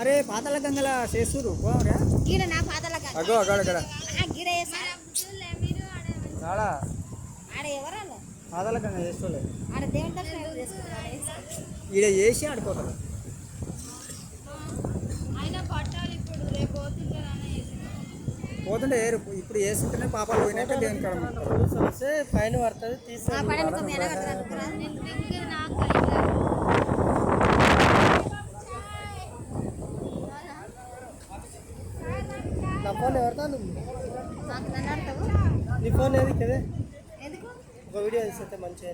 అరే పాతల గంగల చేస్తురు నా పాతల గంగ. అగో అగో అగో పాతల గంగ చేస్తోలే ఈడ చేసి ఆడుకోవాలి పోతుంటే ఏరు ఇప్పుడు వేస్తుంటేనే పాపాలు పోయినాక దేవుని కాడ ఉంటారు. వస్తే పైన పడుతుంది తీసి ఆ పడని కొమ్మి వెనకట్టుకురా. నేను దగ్గర నాకు కలిగా నా ఫోన్ ఎవరితో? నీ ఫోన్ ఏది కదే ఎందుకు? ఒక వీడియో తీస్తే మంచిగా